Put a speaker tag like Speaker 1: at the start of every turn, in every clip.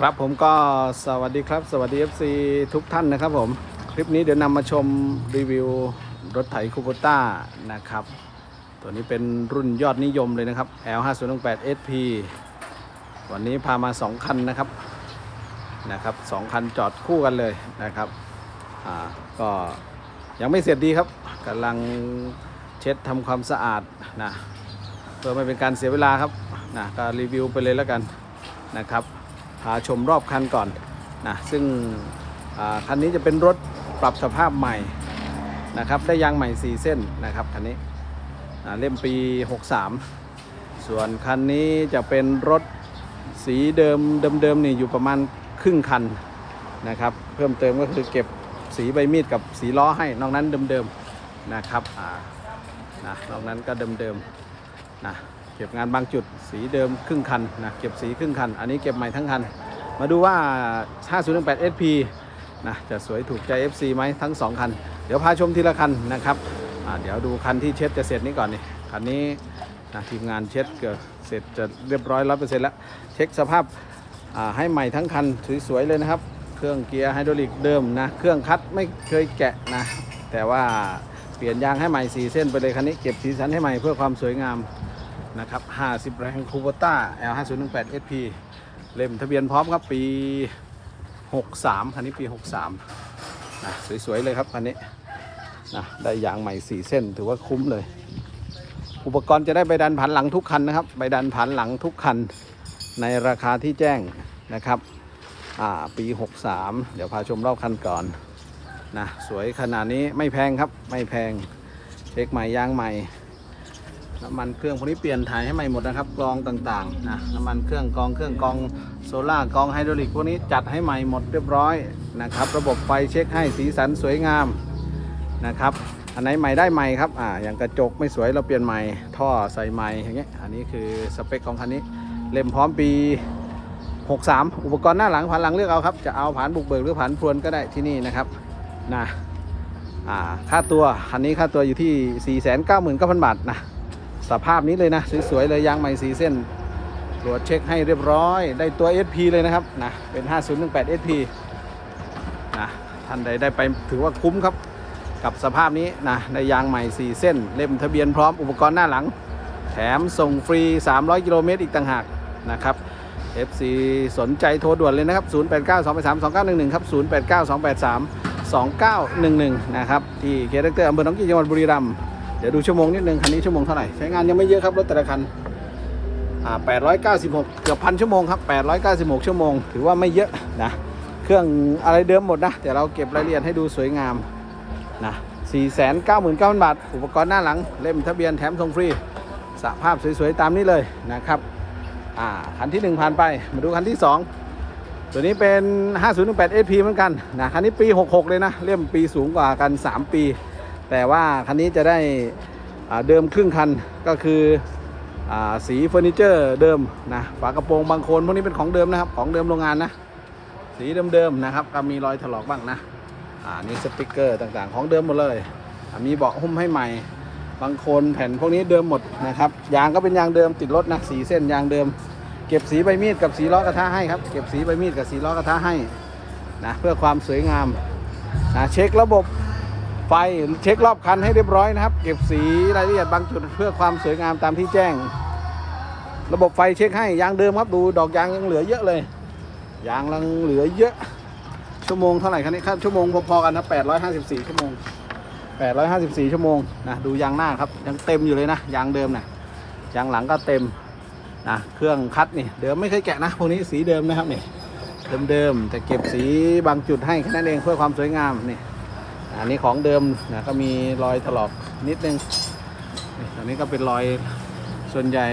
Speaker 1: ครับผมก็สวัสดีครับ สวัสดี FC ทุกท่านนะครับผมคลิปนี้เดี๋ยวนำมาชมรีวิวรถไถคูโบต้านะครับ ตัวนี้เป็นรุ่นยอดนิยมเลยนะครับ L 5 0 8 SP วันนี้พามา 2 คันนะครับนะครับสองคันจอดคู่กันเลยนะครับอ่าก็ยังไม่เสร็จดีครับกำลังเช็ดทำความสะอาดนะเพื่อไม่เป็นการเสียเวลาครับนะก็รีวิวไปเลยแล้วกันนะครับ พาชมรอบคันก่อนนะซึ่งคันนี้จะเป็นรถปรับสภาพใหม่นะครับได้ยางใหม่ 4 เส้นนะครับคันนี้เล่มปี 63 ส่วนคันนี้จะเป็นรถสีเดิมเดิมๆนี่อยู่ประมาณครึ่งคันนะครับเพิ่มเติมก็คือเก็บสีใบมีดกับสีล้อให้นอกนั้นเดิมๆนะครับอ่านะนอกนั้นก็เดิมๆนะ เก็บงานบางจุดสีเดิมครึ่งคันนะเก็บสีครึ่งคัน อันนี้เก็บใหม่ทั้งคัน มาดูว่า 5018 SP นะจะสวยถูกใจ FC ไหมทั้ง 2 คัน เดี๋ยวพาชมทีละคันนะครับเดี๋ยวดูคันที่เช็ดจะเสร็จนี้ก่อนนี่คันนี้นะทีมงานเช็ดเกือบเสร็จจะเรียบร้อยร้อยเปอร์เซ็นต์แล้ว เช็คสภาพให้ใหม่ทั้งคันสวยๆเลยนะครับ เครื่องเกียร์ไฮดรอลิกเดิมนะเครื่องคัดไม่เคยแกะนะแต่ว่าเปลี่ยนยางให้ใหม่สีเส้นไปเลยคันนี้เก็บสีสันให้ใหม่เพื่อความสวยงาม นะครับ 50 แรงคูโบต้า L5018 SP เล่มทะเบียนพร้อมครับปี 63 คันนี้ปี 63นะสวย ๆ เลยครับคันนี้นะได้ยางใหม่ 4 เส้นถือว่าคุ้มเลย อุปกรณ์จะได้ใบดันผันหลังทุกคันนะครับใบดันผันหลังทุกคันในราคาที่แจ้งนะครับปี 63 เดี๋ยวพาชมรอบคันก่อนนะสวยขนาดนี้ไม่แพงครับไม่แพงเช็คใหม่ยางใหม่ น้ำมันเครื่องพวกนี้เปลี่ยนถ่ายให้ใหม่หมดนะครับกรองต่างๆนะน้ำมันเครื่องกรองเครื่องกรองโซล่ากรองไฮดรอลิกพวกนี้จัดให้ใหม่หมดเรียบร้อยนะครับ ระบบไฟเช็คให้สีสันสวยงามนะครับ อันไหนใหม่ได้ใหม่ครับอ่าอย่างกระจกไม่สวยเราเปลี่ยนใหม่ท่อใส่ใหม่อย่างเงี้ยอันนี้คือสเปคของคันนี้เล่มพร้อมปี 63 อุปกรณ์หน้าหลังผ่านหลังเลือกเอาครับจะเอาผ่านบุกเบิกหรือผ่านพรวนก็ได้ที่นี่นะครับนะอ่าค่าตัวคันนี้ค่าตัวอยู่ที่ 499,000 บาทนะ สภาพนี้เลยนะ สวยๆเลยยางใหม่สีเส้น ตรวจเช็คให้เรียบร้อย ได้ตัว SP เลยนะครับนะเป็น 5018 SP นะท่านใดได้ไปถือว่าคุ้มครับ กับสภาพนี้นะได้ยางใหม่ 4 เส้น เล่มทะเบียนพร้อมอุปกรณ์หน้าหลัง แถมส่งฟรี 300 กิโลเมตรอีกต่างหากนะครับ FC สนใจโทรด่วนเลยนะครับ 0892832911 ครับ 0892832911 นะครับ ที่เคเดเตอร์อำเภอหนองกี่จังหวัดบุรีรัมย์ เดี๋ยวดูชั่วโมงนิดนึงคันนี้ชั่วโมงเท่าไหร่ใช้งานยังไม่เยอะครับรถแต่ละคันอ่า896 เกือบพันชั่วโมงครับ 896 ชั่วโมง ถือว่าไม่เยอะนะเครื่องอะไรเดิมหมดนะแต่เราเก็บรายละเอียดให้ดูสวยงามนะ499,000 บาท อุปกรณ์หน้าหลัง เล่มทะเบียนแถมส่งฟรีสภาพสวยๆตามนี้เลยนะครับอ่าคันที่ 1 ผ่านไปมาดูคันที่ 2 ตัวนี้เป็น 5018 SP เหมือนกันนะคันนี้ปี 66 เลยนะเล่มปีสูงกว่ากัน 3 ปี แต่ว่าคันนี้จะได้เดิมครึ่งคันก็คืออสีเฟอร์นิเจอร์เดิมนะฝากระโปรงบางคนพวกนี้เป็นของเดิมนะครับ ของเดิมโรงงานนะ สีเดิมๆนะครับ ก็มีรอยถลอกบ้างนะอ่านี่สติกเกอร์ต่างๆ ของเดิมหมดเลย มีเบาะหุ้มให้ใหม่ บางคนแผ่นพวกนี้เดิมหมดนะครับ ยางก็เป็นยางเดิมติดรถนะสีเส้นยางเดิม เก็บสีใบมีดกับสีล้อกระทะให้ครับ เก็บสีใบมีดกับสีล้อกระทะให้นะเพื่อความสวยงามนะเช็คระบบ ไฟเช็ครอบคันให้เรียบร้อยนะครับ เก็บสีรายละเอียดบางจุดเพื่อความสวยงามตามที่แจ้ง ระบบไฟเช็คให้ยางเดิมครับดูดอกยางยังเหลือเยอะเลยยางยังเหลือเยอะ ชั่วโมงเท่าไหร่คันนี้ครับชั่วโมงพอๆกันนะ854 ชั่วโมง 854 ชั่วโมงนะดูยางหน้าครับยังเต็มอยู่เลยนะยางเดิมนะยางหลังก็เต็มนะเครื่องคัดนี่เดิมไม่เคยแกะนะพวกนี้สีเดิมนะครับนี่เดิมๆแต่เก็บสีบางจุดให้แค่นั้นเองเพื่อความสวยงามนี่ อันนี้ของเดิมนะก็มีรอยถลอกนิดนึงอันนี้ก็เป็นรอยส่วนใหญ่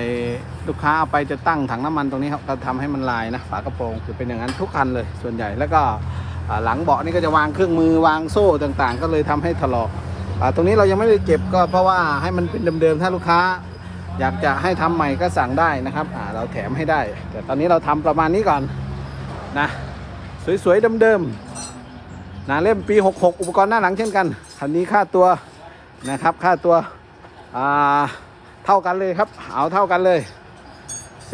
Speaker 1: ลูกค้าเอาไปจะตั้งถังน้ำมันตรงนี้ครับก็ทำให้มันลายนะฝากระโปรงคือเป็นอย่างนั้นทุกคันเลย ส่วนใหญ่แล้วก็หลังเบาะนี่ก็จะวางเครื่องมือวางโซ่ต่างๆ ก็เลยทำให้ถลอกอตรงนี้เรายังไม่ได้เก็บก็เพราะว่าให้มันเป็นเดิมๆถ้าลูกค้า อยากจะให้ทำใหม่ก็สั่งได้นะครับเราแถมให้ได้ แต่ตอนนี้เราทำประมาณนี้ก่อนนะสวยๆเดิมๆ นะเล่มปี 66 อุปกรณ์หน้าหลังเช่นกันคันนี้ค่าตัวนะครับค่าตัวอ่าเท่ากันเลยครับ เอาเท่ากันเลย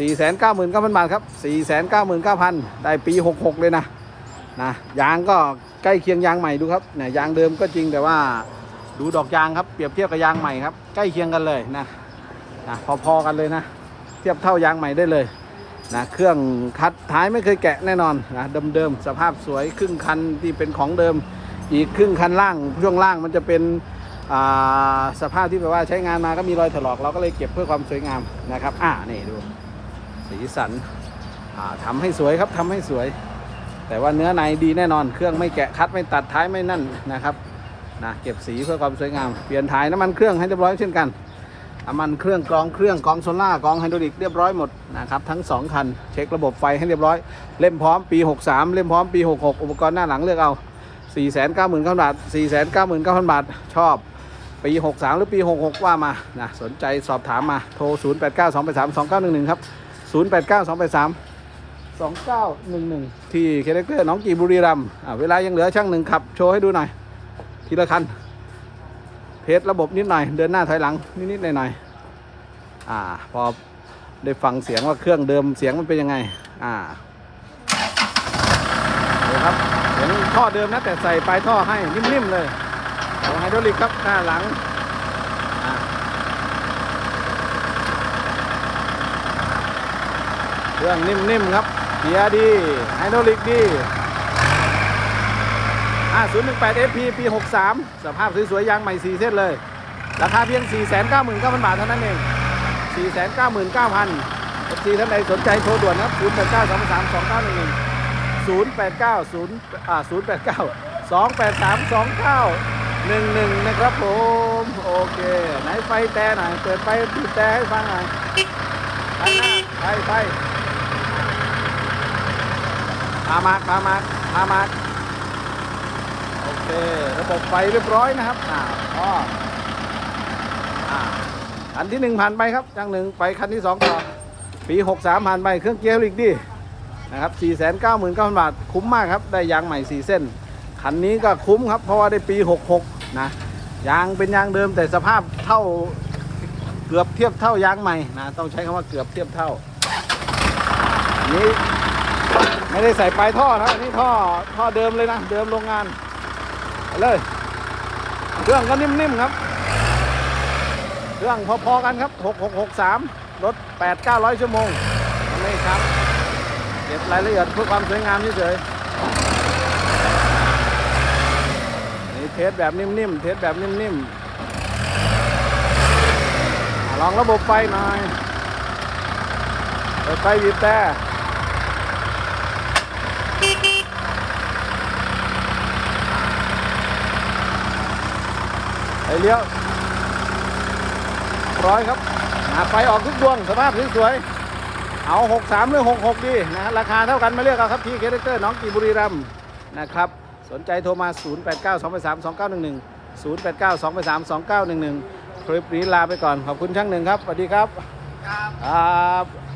Speaker 1: 4 9 9 0 0 0 บาทครับ4 9 9 9 0 0 0 ได้ปี 66 เลยนะนะยางก็ใกล้เคียงยางใหม่ดูครับเนี่ยยางเดิมก็จริงแต่ว่าดูดอกยางครับเปรียบเทียบกับยางใหม่ครับ ใกล้เคียงกันเลยนะนะพอๆกันเลยนะ เทียบเท่ายางใหม่ได้เลย นะเครื่องคัดท้ายไม่เคยแกะแน่นอนนะเดิมๆสภาพสวยครึ่งคันที่เป็นของเดิม อีกครึ่งคันล่างช่วงล่างมันจะเป็นสภาพที่แบบว่าใช้งานมาก็มีรอยถลอกเราก็เลยเก็บเพื่อความสวยงามนะครับอ่านี่ดู สีสันอ่าทำให้สวยครับทำให้สวย แต่ว่าเนื้อในดีแน่นอน เครื่องไม่แกะคัดไม่ตัดท้ายไม่นั่นนะครับนะเก็บสีเพื่อความสวยงาม เปลี่ยนถ่ายน้ำมันเครื่องให้เรียบร้อยเช่นกัน น้ำมันเครื่องกรองเครื่องกรองโซล่ากรองไฮดรอลิกเรียบร้อยหมดนะครับทั้งสองคัน เช็คระบบไฟให้เรียบร้อย เล่มพร้อมปี 63 เล่มพร้อมปี 66 อุปกรณ์หน้าหลังเลือกเอา 4 9 9 0 0 0 0บาท4 9 9 9 0 0 0 บาท ชอบ ปี 63 หรือปี 66 ว่ามานะสนใจสอบถามมาโทร 0 8 9 2 8 3 2 9 1 1 ครับ 0 8 9 2 8 3 2911 ที่เคเล็กเตอร์น้องกีบุรีรัมย์อะเวลายังเหลือช่างหนึ่งขับ โชว์ให้ดูหน่อย ทีละคัน สระบบนิดหน่อย เดินหน้าถอยหลังนิดๆหน่อยๆอ่า พอได้ฟังเสียงว่าเครื่องเดิมเสียงมันเป็นยังไง อ่าดูครับเสียงท่อเดิมนะแต่ใส่ปลายท่อให้นิ่มๆเลยของไฮดรอลิกครับหน้าหลังเครื่องนิ่มๆครับเกียร์ดีไฮดรอลิกดี 5018 FP ปี 63 สภาพสวยๆยางใหม่ 4 เส้นเลย ราคาเพียง 499,000 บาทเท่านั้นเอง 499,900 FC ท่านใดสนใจโทรด่วนนะครับ 089 2 3 2 9 1 1 089 0อ่า089 283 2911 นะครับผม โอเค ไหนไฟแต่หน่อยเปิดไฟปิดแต่ให้ฟังหน่อยไปไปไปพามาพามาพามา เคระบบไฟเรียบร้อยนะครับอ่าอ๋อคันที่หนึ่งผ่านไปครับจังหนึ่งไปคันที่สองต่อปีหกสามผ่านไปเครื่องเกียร์อีกดีนะครับสี่แสนเก้าหมื่นเก้าพันบาท คุ้มมากครับ ได้ยางใหม่สี่เส้น คันนี้ก็คุ้มครับ เพราะว่าได้ปีหกหกนะยางเป็นยางเดิมแต่สภาพเท่าเกือบเทียบเท่ายางใหม่นะต้องใช้คำว่าเกือบเทียบเท่าอันนี้ไม่ได้ใส่ปลายท่อนะอันนี้ท่อท่อเดิมเลยนะ เดิมโรงงาน เลยเครื่องก็นิ่มๆครับเครื่องพอๆกันครับ 6663 รถ 8-900 ชั่วโมงไม่ครับ เก็บรายละเอียดเพื่อความสวยงามเฉยๆนี่เทสแบบนิ่มๆ เทสแบบนิ่มๆ ลองระบบไฟหน่อยเปิดไฟบีบแต่ ไปเลี้ยวร้อยครับไฟออกทุกดวงสภาพสวยๆเอา 63 หรือ 66 ดีนะราคาเท่ากันมาเลือกเอาครับที่เคเดเตอร์น้องกีบุรีรัมนะครับ สนใจโทรมา 089 283 2911 089 283 2911 คลิปนี้ลาไปก่อนขอบคุณช่างหนึ่งครับสวัสดีครับ
Speaker 2: ครับ
Speaker 1: ครับ